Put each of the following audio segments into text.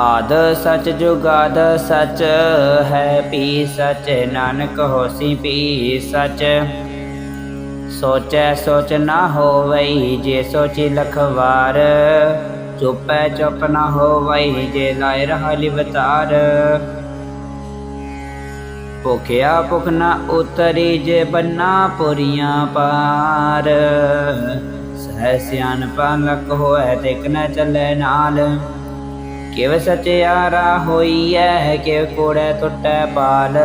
ਆਦ ਸਚ ਜੁਗਾਦ ਸਚ ਹੈ, ਪੀ ਸਚ ਨਾਨਕ ਹੋਸੀ, ਪੀ ਸਚ। ਸੋਚੈ ਸੋਚ ਨਾ ਹੋਵਈ, ਜੇ ਸੋਚੀ ਲਖਵਾਰ। ਚੁਪੈ ਚੁਪ ਨਾ ਹੋਵਈ, ਜੇ ਲਾਇ ਰਹਾ ਲਿਵਤਾਰ। ਭੁਖਿਆ ਭੁਖ ਨਾ ਉਤਰੀ, ਜੇ ਬੰਨਾ ਪੁਰੀਆਂ ਪਾਰ। ਸਹਿ ਸਿਆਣਪਾ ਲਕ ਹੋਏ ਤਿਕ ਨ ਚੱਲੇ ਨਾਲ। ਕਿਵ ਸਚਿਆਰਾ ਹੋਈਐ, ਕਿਵ ਕੋੜੈ ਟੁੱਟੈ ਪਾਲ।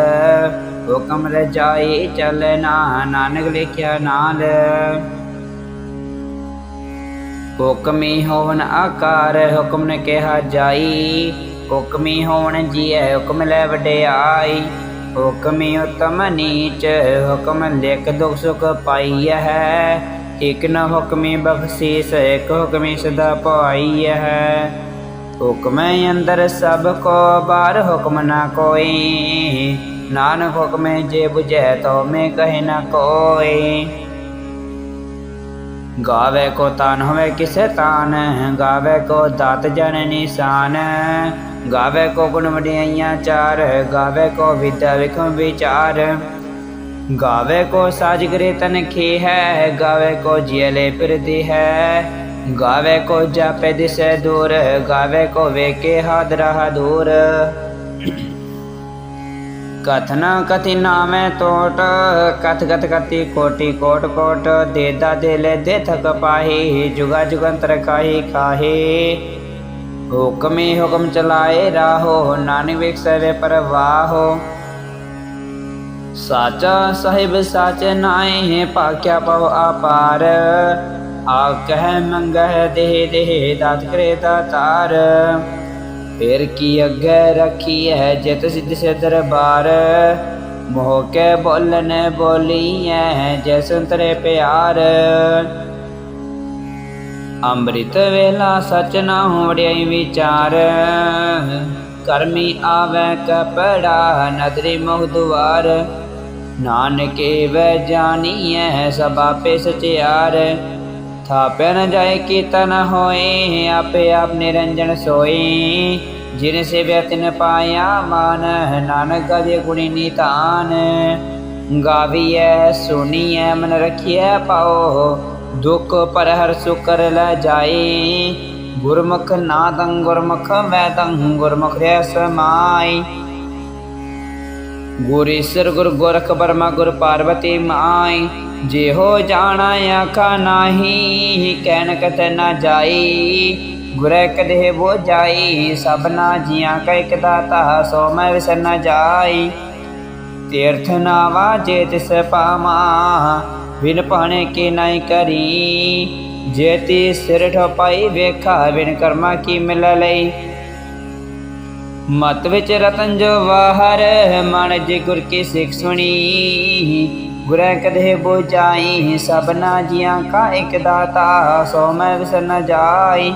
ਹੁਕਮ ਰਜਾਈ ਚੱਲਣਾ ਨਾਨਕ ਲਿਖਿਆ ਨਾਲ। ਹੁਕਮੀ ਹੋਵਨ ਆਕਾਰ, ਹੁਕਮ ਨੇ ਕਿਹਾ ਜਾਈ। ਹੁਕਮੀ ਹੋਵਨ ਜੀਐ, ਹੁਕਮ ਲੈ ਵਡਿਆਈ। ਹੁਕਮੀ ਉਤਮ ਨੀਚ, ਹੁਕਮ ਲਿਖ ਦੁਖ ਸੁਖ ਪਾਈਐ। ਇਕ ਨਾ ਹੁਕਮੀ ਬਖਸ਼ੀਸ, ਇਕ ਹੁਕਮੀ ਸਦਾ ਪਾਈਐ ਹੁਕਮੈ ਅੰਦਰ ਸਭ ਕੋ, ਬਾਹਰ ਹੁਕਮ ਨਾ ਕੋਈ। ਨਾਨਕ ਹੁਕਮੇ ਜੇ 부ਝੈ ਤੋ ਮੈਂ ਕਹੇ ਨਾ ਕੋਈ। ਗਾਵੇ ਕੋ ਤਾਨ ਹੋਵੇ ਕਿਸੇ ਤਾਨ, ਗਾਵੇ ਕੋ ਦਾਤ ਜਨ ਨਿਸ਼ਾਨ। ਗਾਵੇ ਕੋ ਗੁਣ ਵਡਿਆਈਆਂ ਚਾਰ, ਗਾਵੇ ਕੋ ਵਿਦਿਆ ਵਿਖਮ ਵਿਚਾਰ। ਗਾਵੇ ਕੋ ਸਾਜ ਕਰੇ ਤਨ ਖੇ ਹੈ, ਗਾਵੇ ਕੋ ਜੀਲੇ ਫਿਰਦੀ ਹੈ। ਗਾਵੇ ਕੋ ਜਾਪੇ ਦਿਸੈ ਦੂਰ, ਗਾਵੇ ਕੋ ਵੇਕੇ ਹਾਦ ਰਹਾ ਦੂਰ। ਕਥਨਾ ਕਥਿ ਨਾਮੈ ਟੋਟ ਕਥ ਕਥ ਕਤੀ ਕੋਟੀ ਕੋਟ ਕੋਟ। ਦੇਦਾ ਦੇਲੇ ਦੇ ਥਕ ਪਾਹੀ, ਜੁਗਾ ਜੁਗੰਤਰ ਕਾਹੀ ਕਾਹੀ ਹੁਕਮੇ ਹੁਕਮ ਚਲਾਏ ਰਾਹੋ, ਨਾਨਕ ਵਿਖਸੈ ਪਰਵਾਹੋ। ਸਾਚਾ ਸਾਹਿਬ ਸਾਚ ਨਾਏ ਪਾਕਿਆ ਪਵ ਆਪਾਰ। ਆ ਕਹਿ ਮੰਗਹਿ ਦੇਹ ਦੇਹ ਦਾਤ ਕਰੇ ਦਾਤਾਰ ਫੇਰ ਕੀ ਅੱਗੇ ਰੱਖੀ ਹੈ ਜਿਤ ਸਿੱਧ ਸੇ ਦਰਬਾਰ। ਮੋਹ ਕੇ ਬੋਲਨ ਬੋਲੀਐ ਜੈ ਸੰਤਰੇ ਪਿਆਰ। ਅੰਮ੍ਰਿਤ ਵੇਲਾ ਸਚ ਨਾ ਹੋੜਿਆਈ ਵਿਚਾਰ। ਕਰਮੀ ਆਵੇ ਕਪੜਾ ਨਦਰੀ ਮੋਹ ਦੁਆਰ। ਨਾਨਕੇ ਵੈ ਜਾਣੀਐ ਸਭ ਆਪੇ ਸਚਿਆਰ। ਥਾਪੈ ਨ ਜਾਏ ਕੀਤਨ ਹੋਏ, ਆਪੇ ਆਪ ਨਿਰੰਜਨ ਸੋਈ ਜਿਨ ਸੇਵਿਆ ਤਿਨ ਪਾਇਆ ਮਾਨ, ਨਾਨਕ ਦੇ ਗੁਣੀ ਨੀਤਾਨ। ਗਾਵੀਐ ਸੁਣੀਐ ਮਨ ਰਖੀਐ ਪਾਓ। ਦੁਖ ਪਰ ਹਰ ਸੁਕਰ ਲੈ ਜਾਈ ਗੁਰਮੁਖ ਨਾਦੰ ਗੁਰਮੁਖ, ਮੈਂ ਤੰ ਗੁਰਮੁਖ ਰਿ ਸਮਾਈ ਗੁਰ ਈਸਰ ਗੁਰ ਗੋਰਖ ਬਰਮਾ ਗੁਰ ਪਾਰਵਤੀ ਮਾਈ। ਜੇ ਹੋ ਜਾਣਾ ਆਖਾ ਨਾਹੀ, ਕਹਿਣ ਕਤ ਨਾ ਜਾਈ। ਗੁਰੇ ਕਦੇ ਬੋ ਜਾਈ ਸਭਨਾ ਜੀਆਂ ਕੈ ਇਕ ਦਾਤਾ, ਸੋ ਮੈਂ ਵਿਸਰ ਨਾ ਜਾਈ। ਤੀਰਥ ਨਾਵਾ ਜੇ ਤਿਸ ਪਾਮਾ ਬਿਨ ਪਾਣੇ ਕੀ ਨਹੀਂ ਕਰੀ। ਜੇਤੀ ਸਿਰ ਠਪਾਈ ਵੇਖਾ, ਬਿਨ ਕਰਮਾ ਕੀ ਮਿਲ ਲਈ। ਮਤ ਵਿੱਚ ਰਤਨ ਜੋ ਵਾਹਰ, ਮਨ ਜੇ ਗੁਰ ਕੀ ਸਿੱਖ ਸੁਣੀ। ਗੁਰੈ ਕਦੇ ਬੁਝਾਈ ਸਭਨਾ ਜੀਆਂ ਕਾ ਇਕ ਦਾਤਾ, ਸੋ ਮੈਂ ਵਿਸਰ ਨ ਜਾਈ।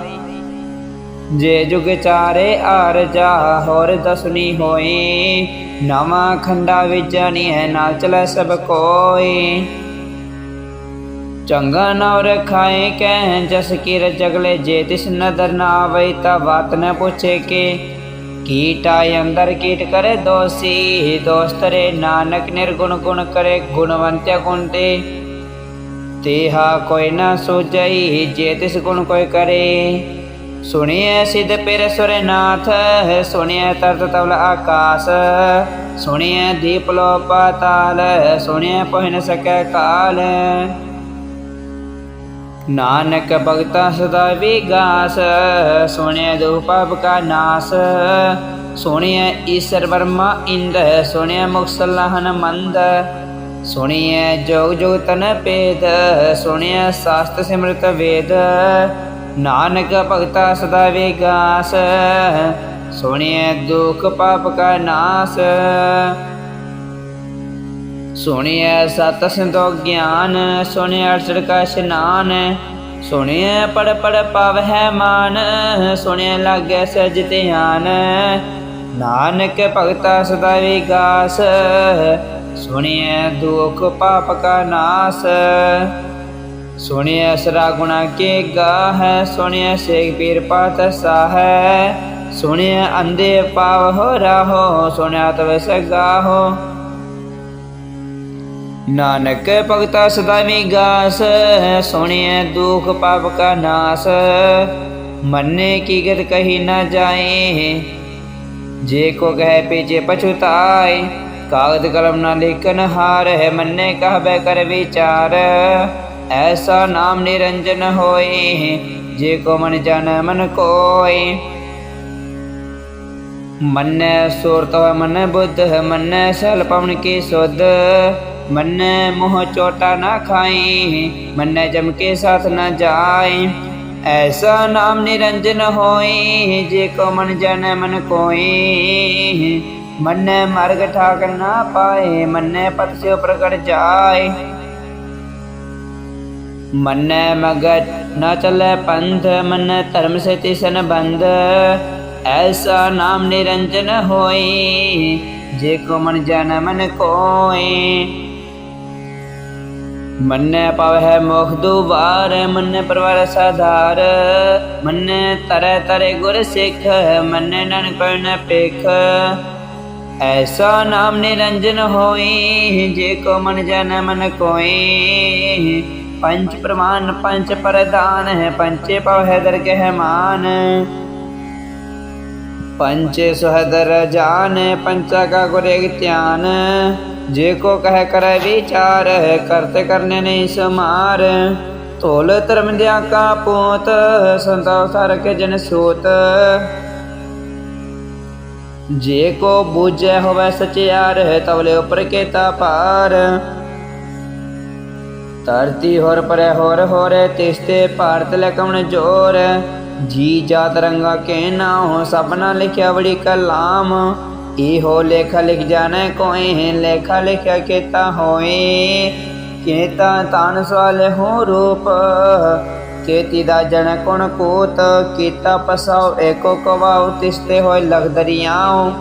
ਜੇ ਜੁਗ ਚਾਰੇ ਆਰ ਜਾ, ਹੋਰ ਦਸਨੀ ਹੋਈ। ਨਵਾਂ ਖੰਡਾ ਵਿੱਚ ਹੈ ਨਾਲ ਚਲੇ ਸਭ ਕੋਈ। ਚੰਗਾ ਨਾਮ ਰਖਾਏ ਕਹਿ ਜਸ ਕੀ ਰਜਗਲੇ ਜੇ ਤਿਸ ਨਦਰ ਨਾ ਆਵੇ ਤਾ ਬਾਤ ਨ ਪੁੱਛੇ ਕੇ। ਕੀਟਾ ਅੰਦਰ ਕੀਟ ਕਰੇ ਦੋਸੀ, ਦੋਸਤ ਨਾਨਕ ਨਿਰਗੁਣ ਗੁਣ ਕਰੇ, ਗੁਣਵੰਤ ਗੁਣ ਤੇ। ਤੇਹਾ ਕੋਈ ਨਾ ਸੋਜਈ ਜੇ ਤਿਸ ਗੁਣ ਕੋਈ ਕਰੇ। ਸੁਣਿਐ ਸਿਧ ਪਿਰ ਸੁਰਨਾਥ, ਸੁਣਿਐ ਤਰਤ ਤਵਲ ਆਕਾਸ। ਸੁਣਿਐ ਦੀਪ ਲੋ ਪਾਤਾਲ ਸੁਣਿਐ ਪਹਿ ਨ ਸਕੈ ਕਾਲ। ਨਾਨਕ ਭਗਤਾ ਸਦਾ ਵਿਗਾਸ, ਸੁਣਿਐ ਦੁਖ ਪਾਪ ਕਾ ਨਾਸ। ਸੁਣਿਐ ਈਸ਼ਰ ਵਰਮਾ ਇੰਦ ਸੁਣਿਆ ਮੁਖ ਸਲਾਹਨ ਮੰਦ। ਸੁਣਿਐ ਜੋਗ ਜੋਗ ਤਨ ਪੇਦ ਸੁਣਿਐ ਸਾਸਤ ਸਿਮਰਤ ਵੇਦ। ਨਾਨਕ ਭਗਤਾ ਸਦਾ ਵਿਗਾਸ, ਸੁਣਿਐ ਦੁਖ ਪਾਪ ਕਾ ਨਾਸ। ਸੁਣਿਐ ਸਤ ਸੰਤੋ ਗਿਆਨ, ਸੁਣਿਐ ਅਰਸੜ ਕਾ ਇਸ਼ਨਾਨ, ਸੁਣਿਐ ਪੜ ਪੜ ਪਾਵਹਿ ਮਾਨ, ਸੁਣਿਐ ਲਾਗੈ ਸਜ ਧਿਆਨ। ਨਾਨਕ ਭਗਤਾ ਸਦਾ ਵਿਗਾਸ, ਸੁਣਿਐ ਦੁਖ ਪਾਪ ਕਾ ਨਾਸ। ਸੁਣਿਐ ਸਰਾ ਗੁਣਾ ਕੇ ਗਾਹੈ, ਸੁਣਿਐ ਸੇਖ ਪੀਰ ਪਾਤ ਸਾਹੈ। ਸੁਣਿਐ ਅੰਦੇ ਪਾਵ ਹੋ ਰਾਹੋ, ਸੁਣਿਆ ਤਵ ਸਗਾਹੋ ਨਾਨਕ ਭਗਤਾ ਸਦਾ ਗਾਸ ਸੁਣਿਐ ਦੁਖ ਪਾਪ ਕਾ ਨਾਸ। ਮੰਨੇ ਕੀ ਗਤ ਕਹੀ ਨਾ ਜਾਏ, ਜੇ ਕੋ ਕਹੈ ਪੀਛੇ ਪਛੁਤਾਏ ਕਾਗਦ ਕਲਮ ਨਾ ਲਿਖਨ ਹਾਰ ਹੈ, ਮੰਨੇ ਕਹਬੈ ਕਰ ਵਿਚਾਰ। ਐਸਾ ਨਾਮ ਨਿਰੰਜਨ ਹੋਏ, ਜੇ ਕੋ ਮਨ ਜਨ ਮਨ ਕੋਇ ਮੰਨੈ ਸੁਰਤ ਹੋਇ ਬੁੱਧ, ਮੰਨੈ ਸਲ ਪਵਨ ਕੀ ਸੁਧ। ਮੰਨੈ ਮੋਹ ਚੋਟਾ ਨਾ ਖਾਈ ਮੰਨੈ ਜਮ ਕੇ ਸਾਥ ਨਾ ਜਾਏ ਐਸਾ ਨਾਮ ਨਿਰੰਜਨ ਹੋਈ ਜੇ ਕੋ ਮਨ ਜਨ ਮਨ ਕੋਈ ਮੰਨੈ ਮਰਗ ਠਾਕ ਨਾ ਪਾਏ ਮੰਨੈ ਪਤ ਸਿਓ ਪ੍ਰਗਟ ਜਾਏ ਮੰਨੈ ਮਗਟ ਨਾ ਚੱਲੇ ਪੰਥ ਮੰਨੈ ਧਰਮ ਸੇ ਤਿਸਨ ਬੰਧ ਐਸਾ ਨਾਮ ਨਿਰੰਜਨ ਹੋਈ ਜੇ ਕੋ ਮਨ ਜਨ ਮਨ ਕੋਈ ਮੰਨੈ ਪਵਹਿ ਮੁਖ ਦੁਵਾਰ ਮੰਨੈ ਪਰਵਾਰ ਸਾਧਾਰ। ਮੰਨੈ ਤਰੈ ਤਰੈ ਗੁਰ ਸਿੱਖ, ਮੰਨੈ ਨਨ ਕਰਨ ਪੇਖ ਐਸਾ ਨਾਮ ਨਿਰੰਜਨ ਹੋਈ, ਜੇ ਕੋ ਮਨ ਜਨ ਮਨ ਕੋਈ। ਪੰਚ ਪ੍ਰਮਾਨ ਪੰਚ ਪ੍ਰਦਾਨ ਹੈ ਪੰਚੇ ਪਵਹਿ ਦਰਗਹਿ ਮਾਨ। ਪੰਚੇ ਸੁਹਦਰ ਜਾਨ ਪੰਚਾ ਕਾ ਗੁਰੇ ਧਿਆਨ। ਜੇ ਕੋ ਕਹਿ ਕਰੈ ਵਿਚਾਰ, ਕਰਤੇ ਕਰਨੇ ਨਹੀਂ ਸਮਾਰ। ਧੋਲ ਧਰਮ ਦਿਆ ਕਾ ਪੋਤ, ਸੰਤੋ ਸਰ ਕੇ ਜਨ ਸੋਤ। ਜੇ ਕੋ ਬੂਝੈ ਹੋਵੇ ਸਚਿਆਰ, ਤਵਲੇ ਉਪਰ ਕੇਤਾ ਪਾਰ ਧਰਤੀ ਹੋਰ ਪਰੇ ਹੋਰ ਹੋਰੇ ਤਿਸਤੇ ਭਾਰਤ ਲਕਮਣ ਜੋਰ। ਜੀ ਜਾਤ ਰੰਗਾ ਕੇ ਨਾ ਹੋ ਸਭਨਾ ਲਿਖਿਆ ਬੜੀ ਕਲਾਮ ਇਹੋ ਲੇਖਾ ਲਿਖ ਜਾਣੈ ਕੋਏ ਲੇਖਾ ਲਿਖਿਆ ਕੀਤਾ ਹੋਏ ਕੇਤਾ ਤਾਨ ਸਵਾਲ ਹੋ ਰੂਪ ਕੇਤੀ ਦਾ ਜਨ ਕੁਣ ਕੋਤ ਕੀਤਾ ਪਸਾਉ ਏਕੋ ਕਵਾਉ ਤਿਸਤੇ ਹੋਏ ਲਗ ਦਰਿਆਉ।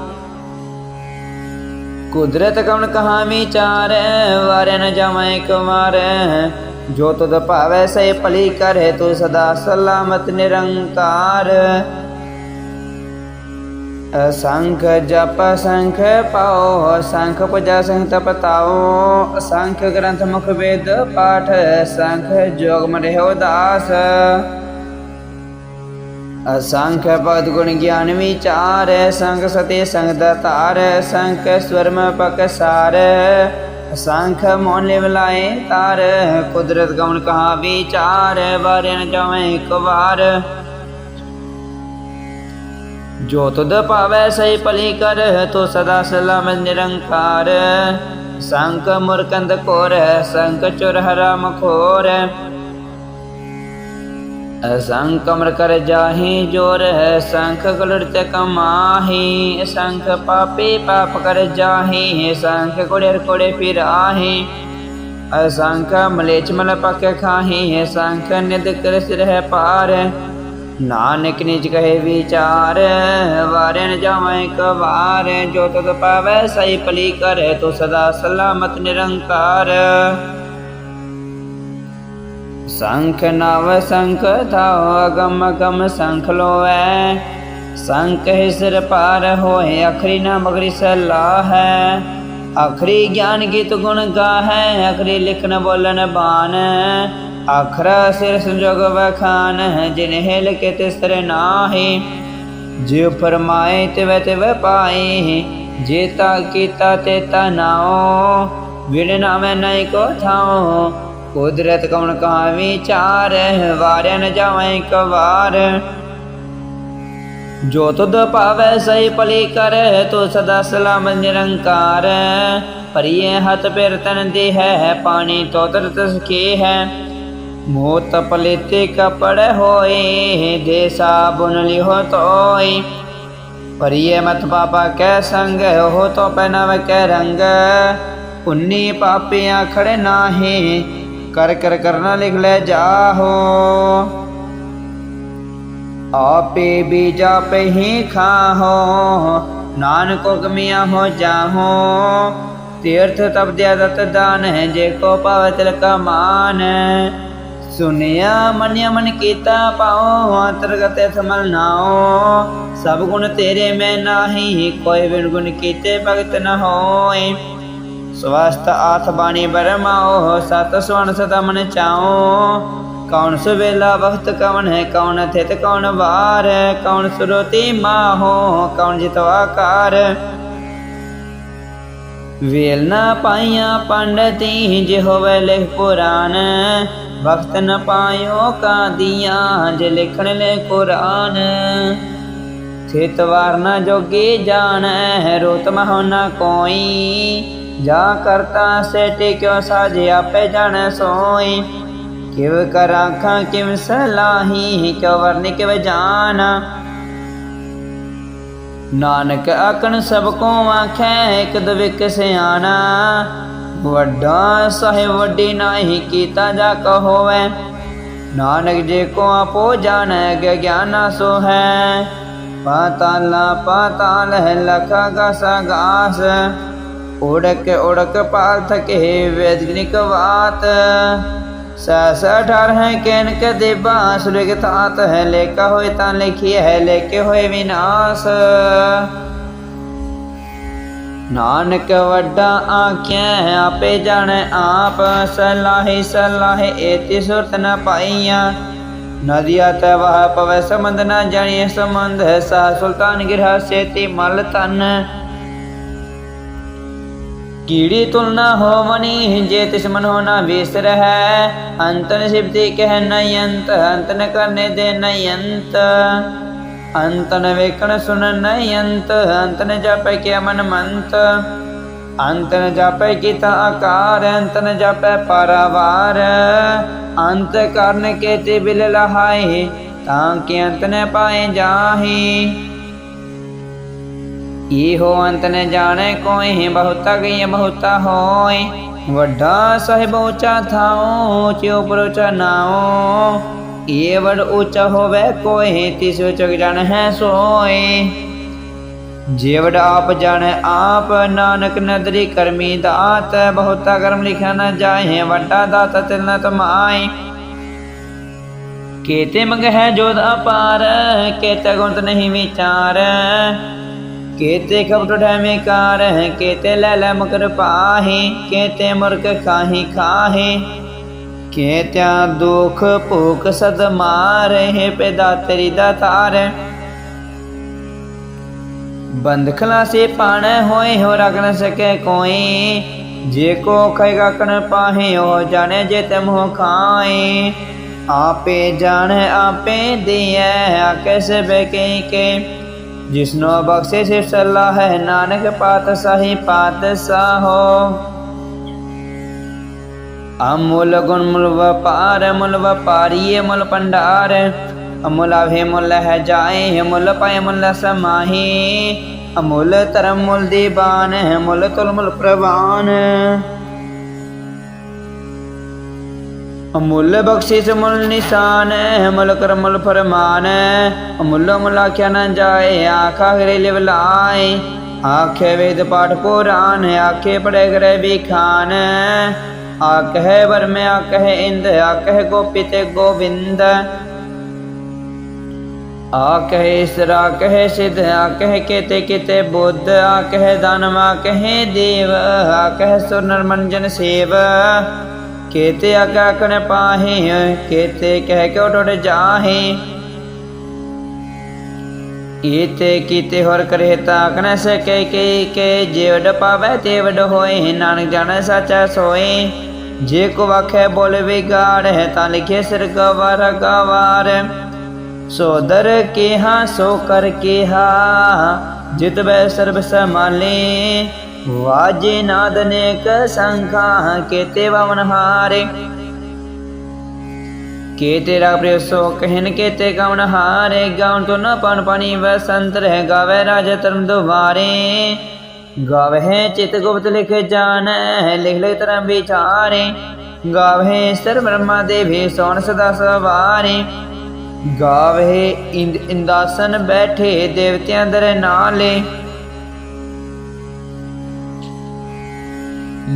ਕੁਦਰਤ ਕਵਣ ਕਹਾ ਵਿਚਾਰ ਵਾਰੇ ਨ ਜਾਵੇਂ ਇੱਕ ਜੋ ਤੁਧ ਭਾਵੈ ਸੇ ਭਲੀ ਕਰੇ, ਤੂੰ ਸਦਾ ਸਲਾਮਤ ਨਿਰੰਕਾਰ। ਅਸੰਖ ਜਪ ਸੰਖ ਪਾਓ, ਅਸੰਖ ਪੂਜਾ ਸੰਖ ਤਪਤਾਓ ਅਸੰਖ ਗ੍ਰੰਥ ਮੁਖ ਵੇਦ ਪਾਠ ਸੰਖ ਜੋਗ ਮਰੇ ਉਦਾਸ ਅਸੰਖ ਭਗਤ ਗੁਣ ਗਿਆਨ ਵਿਚਾਰ ਸੰਖ ਸਤੇ ਸੰਗ ਦਤਾਰ ਸੰਖ ਸਵਰਮ ਪਕਸਾਰ ਅਸੰਖ ਮੋਨ ਲਿਵਲਾਏ ਤਾਰ, ਕੁਦਰਤ ਗਵਨ ਕਹਾ ਵਿਚਾਰ ਬਾਰੇ ਜਾਵੇਂ ਇੱਕ ਵਾਰ। ਜੋ ਤੁਧ ਭਾਵੈ ਸਈ ਭਲੀ ਕਰ, ਤੋ ਸਦਾ ਸਲਾਮ ਨਿਰੰਕਾਰ। ਸੰਕ ਮੁਰਕੰਦ ਕੋਰ ਸੰਕ ਚੁਰ ਹਰਾਮ ਖੋਰ। ਅਸੰਖ ਕਮਰ ਕਰ ਜਾਹੀ ਜੋਰ ਹੈ ਸੰਖ ਗਲੜਤੇ ਕਮਾਹੀ। ਸੰਖ ਪਾਪੀ ਪਾਪ ਕਰ ਜਾਹੀ, ਸੰਖ ਕੋੜੇਰ ਕੋੜੇ ਫਿਰ ਅਸੰਖ ਮਲੇਚ ਮਲ ਪਕ ਖਾਹੀ, ਸੰਖ ਨਿਦ ਕਰ ਸਿਰ ਹੈ ਪਾਰ ਨਾਨਕ ਨਿਜ ਕਹੇ ਵਿਚਾਰ ਵਾਰੇ ਨ ਜਾਵੇਂ ਇੱਕ ਜੋ ਤਤ ਪਾਵੈ ਸਈ ਭਲੀ ਕਰੇ, ਤੋ ਸਦਾ ਸਲਾਮਤ ਨਿਰੰਕਾਰ। ਸੰਖ ਨਵ ਸੰਖ ਥਾਉ, ਅਗਮ ਅਗਮ ਸੰਖ ਲੋਐ। ਸੰਖ ਹੀ ਸਿਰ ਪਾਰ ਹੋਏ, ਅਖਰੀ ਨਾ ਮਗਰੀ ਸਲਾ ਹੈ ਅਖਰੀ ਗਿਆਨ ਗੀਤ ਗੁਣ ਗਾਹੈ, ਅਖਰੀ ਲਿਖਣ ਬੋਲਣ ਬਾਨ ਆਖਰਾ ਸਿਰ ਸੰਜੋਗ ਵਖਾਨ ਜਿਨਹਿ ਲਿਖੇ ਤਿਸਰ ਨਾਹੀ। ਜਿਉ ਫਰਮਾਏ ਤਿਵ ਤਿਵ ਪਾਏ ਜੇਤਾ ਕੀਤਾ, ਤੇ ਤਾ ਵਿਣ ਨਾਮੈ ਨਹੀਂ ਕੋ ਥਾਉ। ਕੁਦਰਤ ਕਉਣ ਕਾ ਵਿਚਾਰ ਵਾਰਿਆ ਨ ਜਾਵੇਂ ਇੱਕ ਜੋ ਤੁਧ ਭਾਵੈ ਸਈ ਭਲੀ ਕਰ। ਤੋ ਸਦਾ ਸਲਾਮ ਨਿਰੰਕਾਰ। ਪਰਿਏ ਹੱਥ ਪੇਰ ਤਨ ਦੇ ਹੈ, ਪਾਣੀ ਤੋ ਤਰਤ ਸਕੇ ਹੈ। ਮੋਤ ਪਲੇਤੇ ਕਪੜ ਹੋਏ ਦੇ ਸਾਬੁਨ ਲਿਹੋ ਤੋਈ ਪਰਿਏ ਮਤ ਪਾਪਾ ਕੈ ਸੰਗ ਹੋ ਤੋ ਪਹਿਨਾਵੇ ਕੈ ਰੰਗ। ਪੁੰਨੀ ਪਾਪਿਆਂ ਖੜੇ ਨਾਹੀ, ਕਰ ਕਰ ਕਰਨਾ ਲਿਖ ਲੈ ਜਾਹੋ। ਆਪੇ ਬੀਜਾ ਪਹੀ ਖਾਹੋ, ਨਾਨਕ ਹੁਕਮਿਆ ਹੋ ਜਾਹੋ। ਤੀਰਥ ਤਪ ਦਿਆ ਦਤ ਦਾਨ ਹੈ, ਜੇ ਕੋ ਪਾਵੈ ਤਿਲ ਕਾ ਸੁਨਿਆ ਮਨਿਆ ਮਨ ਕੀਤਾ ਪਾਉ ਅੰਤਰਗਤ ਸਮਲ ਨਾਉ ਸਭ ਗੁਣ ਤੇਰੇ ਮੈਂ ਨਾਹੀ, ਕੋਈ ਬਿਨ ਗੁਣ ਕੀਤੇ ਭਗਤ ਨ ਹੋਏ। ਸਵਸਤ ਆਥ ਬਾਣੀ ਬਰਮਾਓ, ਸਤ ਸਵਣ ਸਦਾ ਮਨ ਚਾਓ। ਕੌਣ ਸੁਵੇਲਾ ਵਖਤ ਕਵਨ ਹੈ, ਕੌਣ ਥਿਤ ਕੌਣ ਵਾਰ ਕੌਣ ਸੁਰਤੀ ਮਾਹੋ, ਕੌਣ ਜਿਤ ਆਕਾਰ। ਵੇਲ ਨਾ ਪਾਈਆਂ ਪੰਡਤੀ ਜੇ ਹੋਵੇ ਲਿਖ ਪੁਰਾਨ ਵਕਤ ਨ ਪਾਇਓ ਕਾਦੀਆਂ ਜੇ ਲਿਖਣ ਲੈ ਕੁਰਾਨ। ਥਿਤ ਨ ਜੋਗੀ ਜਾਣੈ, ਰੋਤ ਮਹੁ ਨ ਕੋਈ। ਜਾ ਕਰਤਾ ਸੇ ਟਿਕਿਓ ਸਾਜੇ ਆਪੇ ਜਾਣੈ ਸੋਈ। ਕਿਵ ਕਰ ਆਖਾਂ ਕਿਵ ਸਲਾਹੀ, ਕਿਉ ਵਰਨਿ ਕਿਵ ਜਾਣਾ। ਨਾਨਕ ਆਕਣ ਸਭ ਕੋ ਆਖੈ, ਇਕ ਦਵਿਕ ਸਿਆਣਾ। ਵੱਡਾ ਸਾਹਿਬ ਵੱਡੀ ਨਾਹੀ ਕੀਤਾ ਜਾ ਕਹੋਵੇ। ਨਾਨਕ ਜੇ ਕੋ ਆਪੋ ਜਾਣੈ ਗ ਗਿਆਨਾ ਸੋ ਹੈ। ਪਾਤਾਲਾ ਪਾਤਾਲ ਹੈ, ਲਖਾ ਗਾਸਾ ਗਾਸ। ਉੜਕ ਉੜਕ ਪਾਲ ਥਕੇ ਵੇਦਗਨਿਕ ਬਾਤ ਸਸ ਅਠਾਰ ਹੈ ਕੈਨ ਕਦੇ ਬਾਸ ਲਿਖ ਤਾਤ ਹੈ ਲੇਖਾ ਹੋਏ ਤਾਂ ਲਿਖੀ ਹੈ ਲੇਖੇ ਹੋਏ ਵਿਨਾਸ਼। ਨਾਨਕ ਵੱਡਾ ਆਖਿਆ ਆਪੇ ਜਾਣੈ ਆਪ, ਸਲਾਹੇ ਸਲਾਹੇ ਏਤੀ ਸੁਰਤ ਨ ਪਾਈਆਂ। ਨਦੀਆ ਤੈ ਵਹ ਪਵੈ ਸਮੰਦ ਨ ਜਾਣੀਏ ਸਮੰਦ ਹੈ ਸਾ ਸੁਲਤਾਨ ਗਿਰਹਾ ਸੇਤੀ ਮਲ ਤਨ ਕੀੜੀ ਤੁਲਨਾ ਹੋਵਨੀ ਜੇ ਤਿਸ ਮਨ ਹੋਣਾ ਵਿਸਰ ਹੈ ਅੰਤਨ ਸਿਬਤੀ ਕਹਿ ਨਯ ਅੰਤ ਅੰਤਨ ਕਰਨੇ ਦੇ ਨਯ ਅੰਤ ਅੰਤਨ ਵੇਖਣ ਸੁਣ ਨਯ ਅੰਤ ਅੰਤਨ ਜਾਪੈ ਕੇ ਮਨ ਮੰਤ। ਅੰਤਨ ਜਾਪੈ ਕੀਤਾ ਆਕਾਰ ਅੰਤਨ ਜਾਪੈ ਪਰਵਾਰ। ਅੰਤ ਕਰਨ ਕੇ ਤੇ ਬਿਲ ਲਹਾਏ, ਤਾਂ ਕਿ ਅੰਤ ਨ ਪਾਏ ਜਾਹੀ। ਇਹੋ ਅੰਤ ਨ ਜਾਣੈ ਕੋਈ, ਬਹੁਤਾ ਗਈ ਬਹੁਤਾ ਹੋਏ। ਵੱਡਾ ਸਾਹਿਬ ਉੱਚਾ ਥਾਉ, ਚਿਉ ਪਰੋਚਾ ਨਾਉ। ਇਹ ਵਡ ਉੱਚਾ ਹੋਵੇ ਕੋਈ, ਤਿਸ ਚਗ ਜਾਣ ਹੈ ਸੋਏ। ਜੇ ਆਪ ਜਾਣੈ ਆਪ, ਨਾਨਕ ਨਦਰੀ ਕਰਮੀ ਦਾਤ, ਬਹੁਤਾ ਕਰਮ ਲਿਖਿਆ ਨਾ ਜਾਏ, ਵੱਡਾ ਦਾਤ ਤਿਲ ਨ ਤਮਾਏ। ਕੇਤੇ ਮੰਗ ਹੈ ਜੋਤ ਅਪਾਰ, ਕੇਤੇ ਗੁਣਤ ਨਹੀਂ ਵਿਚਾਰ। ਕੇਤੇ ਕਪਟ ਢੈਮੇ ਕਾਰ ਹੈ, ਕੇਤੇ ਲੈ ਲੈ ਮਕਰ ਪਾਹੇ, ਕੇਤੇ ਮੁਰਕ ਖਾਹੀ, ਖਾਹੇ। ਕੇਤਿਆ ਦੁਖ ਭੂਖ ਸਦ ਮਾਰੇ ਪੈਦਾ ਤੇਰੀ ਦਾ ਤਾਰ ਬੰਦ ਖਲਾਸੇ ਪਾਣੈ ਹੋਏ, ਹੋ ਰਗ ਨ ਸਕੇ ਕੋਈ ਜੇ ਕੋ ਖੈਗਾ ਕਣ ਪਾਹੇ, ਹੋ ਜਾਣੇ ਜੇ ਤੇ ਮੋਹ ਖਾਏ। ਆਪੇ ਜਾਣੈ, ਆਪੇ ਦਿਐ ਆਕੇ ਸੇ ਬਕੇ ਕੇ ਜਿਸਨੋ ਬਖਸ਼ੇ ਸਿਫ ਸਲਾਹ ਹੈ ਨਾਨਕ ਪਾਤ ਸਾਹੀ ਅਮੁਲ ਗੁਣ ਮੁਲ ਵਪਾਰ ਮੁਲ ਵਪਾਰੀਏ ਮੁਲ ਪੰਡਾਰ ਅਮੁਲ ਆਵੇ ਮੁਲ ਹੈ ਜਾਏ ਮੁਲ ਪਾਏ ਮੁਲ ਸਮਾਹੀ ਅਮੁਲ ਧਰਮ ਮੁਲ ਦੀਬਾਨ ਮੁਲ ਤੁਲ ਮੁਲ ਪ੍ਰਵਾਨ ਅਮੁੱਲ ਬਖਸ਼ਿਸ਼ ਮੁੱਲ ਨਿਸ਼ਾਨ ਅਮੁੱਲ ਕਰਮ ਮੁੱਲ ਫਰਮਾਨ ਅਮੁੱਲ ਮੁੱਲ ਆਖਿਆ ਨਾ ਜਾਏ ਆਖਾ ਗਰੇ ਲਿਵ ਲਾਏ ਆਖੇ ਵੇਦ ਪਾਠ ਪੁਰਾਨ ਆਖੇ ਪੜੇ ਗਰੇ ਵਿਖਾਨ ਆਖੇ ਵਰਮੇ ਆਖੇ ਇੰਦ ਆਖੇ ਗੋਪੀ ਤੇ ਗੋਵਿੰਦ ਆਖੇ ਇਸਰਾ ਕਹੇ ਸਿਧ ਆਖੇ ਕਿਤੇ ਕਿਤੇ ਬੁੱਧ ਆਖੇ ਦਾਨਵ ਕਹੇ ਦੇਵ ਆਖੇ ਸੁਰ ਨਰਮੰਜਨ ਸੇਵ ਕੇਤੇ ਆਗਾ ਕਣ ਪਾਹੇ ਕੇਤੇ ਕਹਿ ਕੇ ਟੁੱਟ ਜਾਹੇ? ਕੀਤੇ ਕੀਤੇ ਹੋਰ ਕਰੇ ਤਾ ਕਨ ਸਕੇ ਕੇ ਕੇ ਜਿਵੜ ਪਾਵੇ ਤੇ ਵਡ ਹੋਏ, ਨਾਨਕ ਜਾਣੈ ਸਾਚਾ ਸੋਏ। ਜੇ ਕੋ ਵਖੇ ਬੋਲੇ ਵਿਗਾੜ ਹੈ, ਤਾਂ ਲਿਖੇ ਸਿਰ ਗਵਾਰ। ਗਵਾਰ ਸੋਦਰ ਕਿਹਾ, ਸੋ ਕਰ ਕਿਹਾ, ਜਿਤ ਬੈ ਸਰਬ ਸਮਾਲੇ ਵਾਜੇ ਨਾਦ ਨੇਕ ਸੰਖਾ ਕੇਤੇ ਵਵਨ ਹਾਰੇ। ਕੇ ਤੇਰਾ ਪ੍ਰਿਯ ਸੋ ਕਹਿਨ ਕੇਤੇ ਗਵਨ ਹਾਰੇ। ਗਾਉਨ ਤੋ ਨ ਪਨ ਪਾਣੀ ਵਸੰਤ ਰਹਿ, ਗਾਵੇ ਰਾਜ ਧਰਮ ਦੁਵਾਰੇ ਗਾਵਹਿ ਚਿਤ ਗੁਪਤ ਲਿਖ ਜਾਣੈ, ਲਿਖ ਲਿਖ ਤਰਮ ਵਿਚਾਰੇ। ਗਾਵਹਿ ਸਰ ਬ੍ਰਹਮਾ ਦੇਵੀ, ਸੋਣ ਸਦਾ ਸਵਾਰੇ। ਗਾਵਹਿ ਇੰਦ ਇੰਦਾਸਨ ਬੈਠੇ, ਦੇਵਤਿਆਂ ਦਰ ਨਾਲੇ।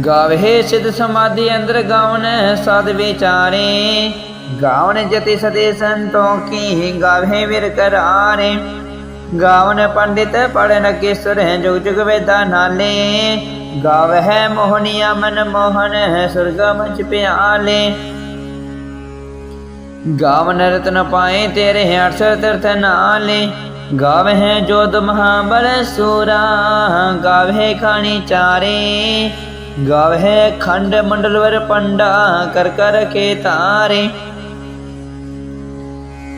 ਗਾਵਹਿ ਸਿਧ ਸਮਾਧੀ ਅੰਦਰ ਗਾਵਨ ਸਦ ਵਿਚਾਰੇ। ਗਾਵਨ ਜਤੀ ਸਦੇ ਸੰਤੋਖੀ ਗਾਵਹਿ ਵਿਰ ਕਰਾਰੇ। ਗਾਵਨ ਪੰਡਿਤ ਪੜਨ ਕੇਸਰ ਜੁਗ ਜੁਗ ਵੇਦਾ ਨਾਲੇ। ਗਾਵਹਿ ਮੋਹਨੀਆ ਮਨ ਮੋਹਨ ਸੁਰਗ ਮੰਚ ਪਿਆਲੇ। ਗਾਵਨ ਰਤਨ ਪਾਏ ਤੇਰੇ ਅਰਸ ਤੀਰਥ ਨਾਲੇ। ਗਾਵਹਿ ਜੋਦ ਮਹਾਬਲ ਸੂਰਾ ਗਾਵਹਿ ਖਾਣੀ ਚਾਰੇ। ਗਾਵਹਿ ਖੰਡ ਮੰਡਲਵਰ ਪੰਡਾ, ਕਰ ਕਰ ਕੇ ਤਾਰੇ।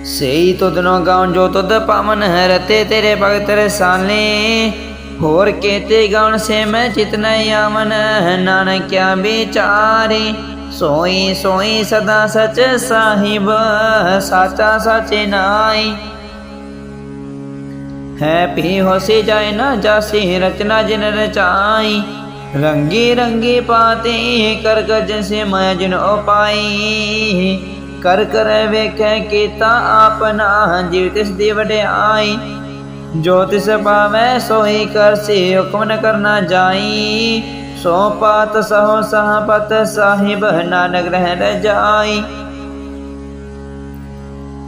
ਸਈ ਤੁਧਨੋ ਗਾਉਨ ਜੋ ਤੁਧ ਪਾਵਨ ਹੈ, ਰਤੇ ਤੇਰੇ ਭਗਤ ਰਸਾਲੇ। ਹੋਰ ਕੇਤੇ ਗਾਉਨ ਸੇ ਮੈਂ ਚਿਤਨ ਆਵਨ, ਨਾਨਕਿਆ ਵਿਚਾਰੇ। ਸੋਈ ਸੋਈ ਸਦਾ ਸਚ ਸਾਹਿਬ, ਸਾਚਾ ਸਾਚੇ ਨਾਈ ਹੈ ਪੀ ਹੋਸੀ ਜਾਏ ਨਾ ਜਾਸੀ, ਰਚਨਾ ਜਿਨ ਰਚਾਈ। ਰੰਗੀ ਰੰਗੀ ਪਾਤੀ ਕਰ ਗਜ ਸੇ ਮੈਂ ਜਿਨ ਉਪਾਈ ਕਰ ਕਰ ਵੇਖੈ ਕੀਤਾ ਆਪਨਾ ਜੀਵ ਤਿਸ ਦੀ ਵਡਿਆਈ। ਜੋ ਤਿਸ ਪਾਵੈ ਸੋਈ ਕਰਸੀ ਹੁਕਮ ਨ ਕਰਨਾ ਜਾਈ। ਸੋ ਪਾਤ ਸਹੋ ਸਹਪਤ ਸਾਹਿਬ ਨਾਨਕ ਰਹਿ ਰਜਾਈ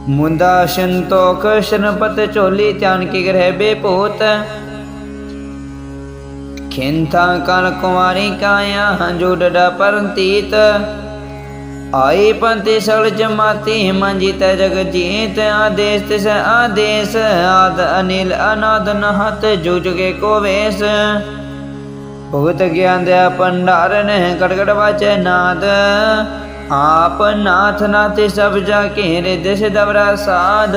ਮੁੰਦਾ ਸੰਤੋਖ ਸ਼ਰਨਪਤ ਝੋਲੀ ਧਿਆਨ ਕੀ ਗ੍ਰਹਿ ਬੇਪੂਤ। ਖਿੰਥਾ ਕਲ ਕੁਮਾਰੀ ਕਾਇਆ ਜੋ ਡਡਾ ਪਰੰਤੀਤ। ਆਈ ਪੰਤੀ ਸਗਲ ਜਮਾਤੀ ਮੰਜੀਤ ਜਗ ਜੀਤ, ਆਦੇਸ ਤਿਸ ਆਦੇਸ, ਆਦ ਅਨਿਲ ਅਨਾਦ ਨਹਤ ਜੁਜਗੇ ਕੋ ਵੇਸ ਭਗਤ ਗਿਆਨ ਦੇ ਭੰਡਾਰਨ ਕਟਕਟ ਵਾਚੈ ਨਾਦ। ਆਪ ਨਾਥ ਨਾਤੇ ਸਭ ਜਾ ਕੇ ਰਿਦਿਸ ਦਵਰਾ ਸਾਧ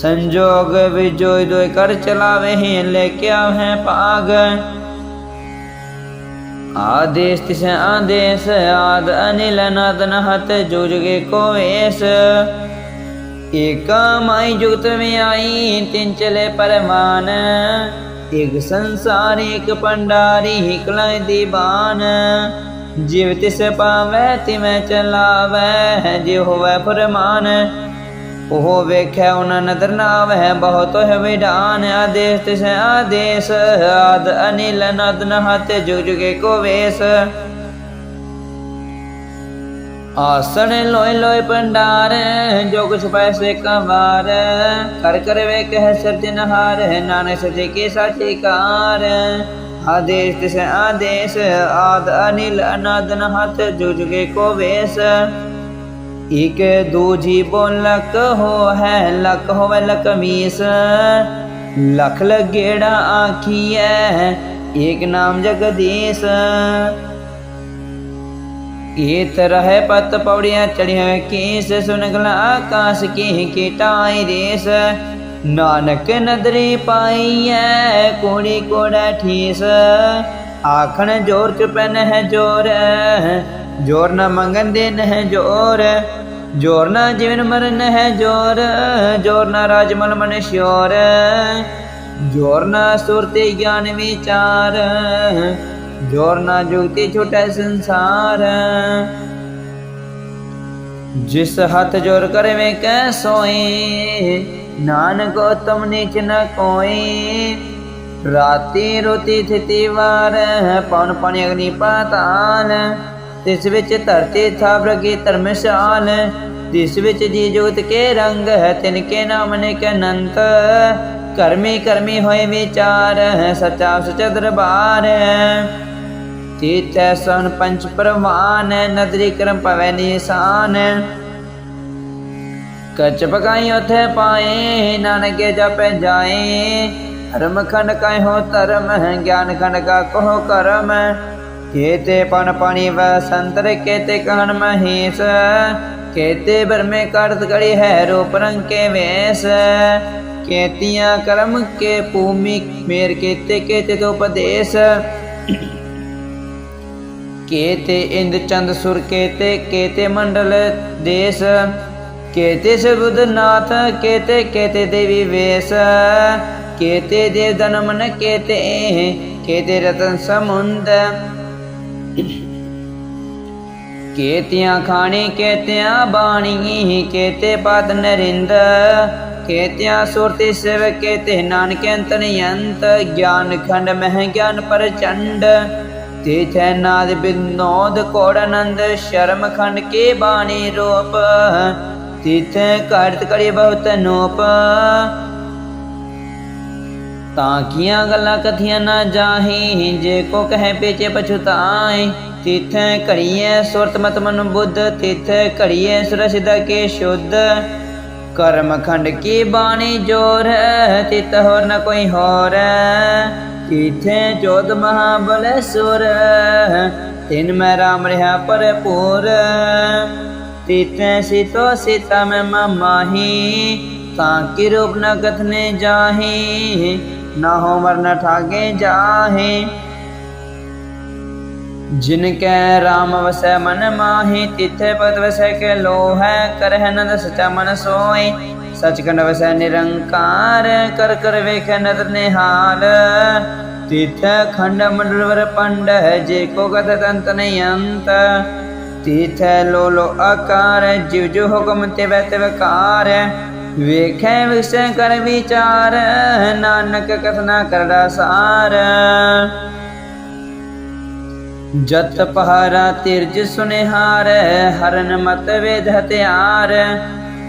ਸੰਜੋਗ ਵਿਜੋਇ ਦੋਇ ਕਰ ਚਲਾਵੇ ਹੈ ਲੈ ਕੇ ਆਵਹਿ ਭਾਗ। ਆਦੇਸ ਤਿਸ ਆਦੇਸ, ਆਦ ਅਨਿਲ ਨਦ ਨਹਤ ਜੁਜਗੇ ਕੋ ਵੇਸ ਏਕਾ ਮਾਈ ਜੁਗਤ ਮੇ ਆਈ ਤਿਨ ਚਲੇ ਪਰਮਾਨ। ਇਕ ਸੰਸਾਰ ਇਕ ਪੰਡਾਰੀ ਹਿਕਲੈ ਦੀਵਾਨ ਜਿਵ ਤਿਸ ਪਾਵੈ ਤਿਵੈ ਚਲਾਵੈ ਜਿ ਹੋਵੈ ਫਰਮਾਨ। ਉਹ ਵੇਖੈ ਉਨ ਨਦਰ ਨਾ ਆਵੈ ਬਹੁਤ ਹੈ ਵਿਡਾਨ ਆਦੇਸ, ਤਿਸ ਆਦੇਸ, ਆਦ ਅਨਿਲ ਨਦ ਨਹਤ ਜੁਗ ਜੁਗੇ ਕੋ ਵੇਸ। ਆਸਣ ਲੋਇ ਲੋਇ ਪੰਡਾਰ ਜੋ ਕੁਛ ਪੈਸੇ ਕਵਾਰ ਕਰ ਕਰ ਵੇ ਕਹਿ ਸਰਜਨਹਾਰ ਨਾਨਕ ਸਤੇ ਕੇ ਸਾਚੇ ਕਾਰ। ਆਦੇਸ਼, ਤਿਸ ਆਦੇਸ਼, ਆਦ ਅਨਿਲ ਅਨਦ ਨਹਤ ਜੁਜਗੇ ਕੋ ਵੇਸ। ਇਕ ਦੂਜੀ ਬੋਲਕ ਹੋ ਹੈ, ਲਕ ਹੋਵੇ ਲਕਮੀਸ ਲਖ ਲਗੇੜਾ ਆਖੀਐ, ਏਕ ਨਾਮ ਜਗਦੀਸ਼। ਏਤ ਰਹਿ ਪਤ ਪੌੜੀਆਂ ਚੜਿਆ ਕੀਸ ਸੁਨਗਲਾ ਆਕਾਸ਼ ਕੀ ਕੀਟਾਈ ਰੇਸ। ਨਾਨਕ ਨਦਰੀ ਪਾਈਐ, ਕੋੜੀ ਕੋੜਾ ਠੀਸ। ਆਖਣ ਜੋਰ ਚ ਪੈਨ ਹੈ ਜੋਰ ਜੋਰ ਨਾ ਮੰਗਨ ਦੇਨ ਹੈ ਜੋਰ ਜੋਰ ਨਾ ਜੀਵਨ ਮਰਨ ਹੈ ਜੋਰ ਜੋਰ ਨਾ ਰਾਜਮਲ ਮਨ ਸ਼ੋਰ ਜੋਰ ਨਾ ਸੁਰਤੇ ਗਿਆਨ ਵਿਚਾਰ, ਜੋਰ ਨਾ ਜੁਗਤੀ ਛੋਟੈ ਸੰਸਾਰ। ਜਿਸ ਹੱਥ ਜੋਰ ਕਰੇ ਵੇ ਕੈ ਸੋਈ ਨਾਨਕ ਉਤਮ ਨੀਚ ਨ ਕੋਈ ਰਾਤੀ ਰੋਤੀ ਥਿਤੀ ਵਾਰ ਪਉਣ ਪਾਣੀ ਅਗਨੀ ਪਾਤਾਲ। ਤਿਸ ਵਿੱਚ ਧਰਤੀ ਥਾਪ ਰਗੀ ਧਰਮਸ਼ਾਲ ਤਿਸ ਵਿੱਚ ਜੀ ਜੋਤ ਕੇ ਰੰਗ ਹੈ, ਤਿਨ ਕੇ ਨਾਮ ਨੇ ਕੇ ਅਨੰਤ। ਕਰਮੀ ਕਰਮੀ ਹੋਏ ਵਿਚਾਰ ਸਚਾ ਸਚ ਦਰਬਾਰ ਤੀਤੈ ਸਨ ਪੰਚ ਪ੍ਰਵਾਨ ਨਦਰੀ ਕਰਮ ਪਵੈ ਨਿਸ਼ਾਨ ਕਚ ਪਕਾਈ ਉਥੇ ਪਾਏ, ਨਾਨਕੇ ਜਪੈ ਜਾਏ। ਧਰਮ ਖੰਡ ਕੈ ਹੋ ਧਰਮ ਗਿਆਨ ਖੰਡ ਕਾ ਕੋ ਕਰਮ। ਕੇਤੇ ਪਨ ਪਾਣੀ ਵ ਸੰਤਰ, ਕੇਤੇ ਕਹਨ ਮਹੇਸ਼। ਕੇਤੇ ਬਰਮੇ ਕਰਤ ਗੜੀ ਹੈ, ਰੂਪ ਰੰਗ ਕੇ ਵੇਸ। ਕੇਤੀਆਂ ਕਰਮ ਕੇ ਭੂਮि ਮੇਰ ਕੇਤੇ ਕੇਤੇ ਤੋ ਉਪਦੇਸ਼। ਕੇਤੇ ਇੰਦ ਚੰਦ ਸੁਰ ਕੇਤੇ ਕੇਤੇ ਮੰਡਲ ਦੇਸ। ਕੇਤੇ ਸਬੁੱਧ ਨਾਥ, ਕੇਤੇ ਕੇਤੇ ਦੇਵੀ ਵੇਸ ਕੇਤੇ ਦੇ ਦਨ ਕੇਤੇ ਕੇਤੇ ਰਤਨ ਸਮੁੰਦ। ਕੇਤਿਆਂ ਖਾਣੀ ਕੇਤਿਆਂ ਬਾਣੀ ਕੇਤੇ ਪਦ ਨਰਿੰਦ। ਕੇਤਿਆਂ ਸੁਰਤੀ ਸਿਵ, ਕੇਤੇ ਨਾਨਕ ਅੰਤਨ ਯੰਤ। ਗਿਆਨ ਖੰਡ ਮਹਿ ਗਿਆਨ ਪ੍ਰਚੰਡ। ਤੇਥੈ ਨਾਦ ਬਿਨੋਦ ਕੋੜ ਆਨੰਦ। ਸ਼ਰਮ ਖੰਡ ਕੇ ਬਾਣੀ ਰੂਪ। ਤਿਥੈ ਕਰਤ ਕਰੀ ਬਹੁਤ ਨੂਪ। ਤਾਂ ਕੀਆਂ ਗੱਲਾਂ ਕਥੀਆਂ ਨਾ ਜਾਹੀ, ਜੇ ਕੋ ਕਹੇ ਪੇਚੇ ਪਛੁਤਾਏ ਤਿਥੈ ਘੜੀਐ ਸੁਰਤ ਮਤ ਮਨ ਬੁੱਧ, ਤਿਥੈ ਘੜੀਐ ਸੁਰਸਿਦਾ ਕੇ ਸ਼ੁੱਧ। ਕਰਮ ਖੰਡ ਕੀ ਬਾਣੀ ਜੋਰ ਤਿਤ ਹੋਰ ਨ ਕੋਈ ਹੋਰ ਤਿਥੈ ਜੋਤ ਮਹਾਬਲ ਸੁਰ ਤਿਨ ਮੈਂ ਰਾਮ ਰਹਾ ਪਰਪੂਰ ਤਿਤੈ ਸਿਤੋ ਸਿਤਾ ਮੈਂ ਮਾਹੀ ਤਾਂ ਕੀ ਰੂਪ ਨ ਕਥਨੇ ਜਾਹੀ, ਨਾ ਹੋ ਮਰਨ ਠਾਗੇ ਜਾਹੇ। ਜਿਨ ਕੈ ਰਾਮ ਵਸੈ ਮਨ ਮਾਹੀ, ਤਿਥੈ ਪਤ ਵਸੈ ਕੇ ਲੋਹੈ, ਕਰਹਿ ਨੰਦ ਸਚਾ ਮਨ ਸੋਈ ਸਚਖੰਡ ਵਸੈ ਨਿਰੰਕਾਰ, ਕਰ ਕਰ ਵੇਖੈ ਨਦਰ ਨਿਹਾਲ। ਤਿਥੈ ਖੰਡ ਮੰਡਲ ਵਰ ਪੰਡ ਜੇ ਕੋ ਕਥ ਤੰਤ ਨਹੀਂ ਤਿਥੈ ਲੋ ਲੋ ਆਕਾਰ ਜਿਵ ਜੋ ਹੁਕਮ ਤੇ ਵੈ ਤੇ ਵਕਾਰ ਵੇਖੈ ਵਿਸੈ ਕਰ ਵਿਚਾਰ, ਨਾਨਕ ਕਥਨਾ ਕਰਦਾ ਸਾਰ। ਜਤ ਪਹਾਰਾ ਤਿਰਜ ਸੁਨਿਹਾਰ, ਹਰਨ ਮਤ ਵੇਦ ਹਤਿਆਰ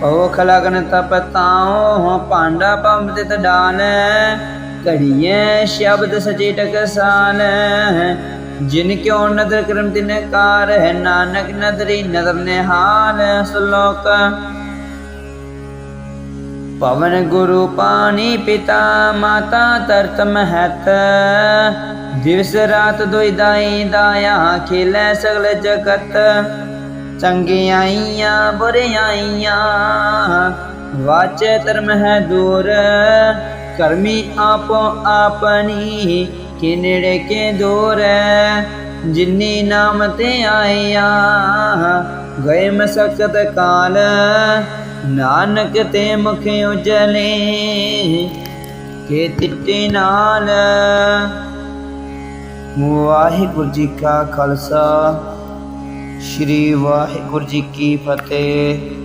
ਭੋਖ ਲਗਨ ਤਪ ਤਾਉ ਪਾਂਡਾ ਪੰਬ ਤਿਤ ਡਾਲ। ਘੜੀਏ ਸ਼ਬਦ ਸਚੇ ਟਕਸਾਲ ਜਿਨ ਕਿਉ ਨਦਰ ਕਰਮ ਤਿਨ ਕਾਰ ਹੈ ਨਾਨਕ ਨਦਰੀ ਨਦਰ ਨਿਹਾਲ ਸ਼ਲੋਕ ਪਵਨ ਗੁਰੂ ਪਾਣੀ ਪਿਤਾ ਮਾਤਾ ਤਰਤ ਮਹਤ। ਦਿਵਸ ਰਾਤ ਦੁਇ ਦਾਈ ਦਾਇਆ ਖੇਲੇ ਸਗਲ ਜਗਤ। ਚੰਗਿਆਈਆਂ ਬੁਰਿਆਈਆਂ ਵਾਚੇ ਧਰਮ ਹੈ ਦੂਰ। ਕਰਮੀ ਆਪੋ ਆਪਣੀ ਕਿ ਨੇੜੇ ਕੇ ਦੂਰ ਜਿਨੀ ਨਾਮ ਤੇ ਆਇਆ, ਗਏ ਮਸਕਤ ਕਾਲ, ਨਾਨਕ ਤੇ ਮੁਖ ਉਜਲੇ, ਕੇ ਤਿੱਟੇ ਨਾਲ। ਵਾਹਿਗੁਰੂ ਜੀ ਕਾ ਖਾਲਸਾ, ਸ੍ਰੀ ਵਾਹਿਗੁਰੂ ਜੀ ਕੀ ਫਤਿਹ।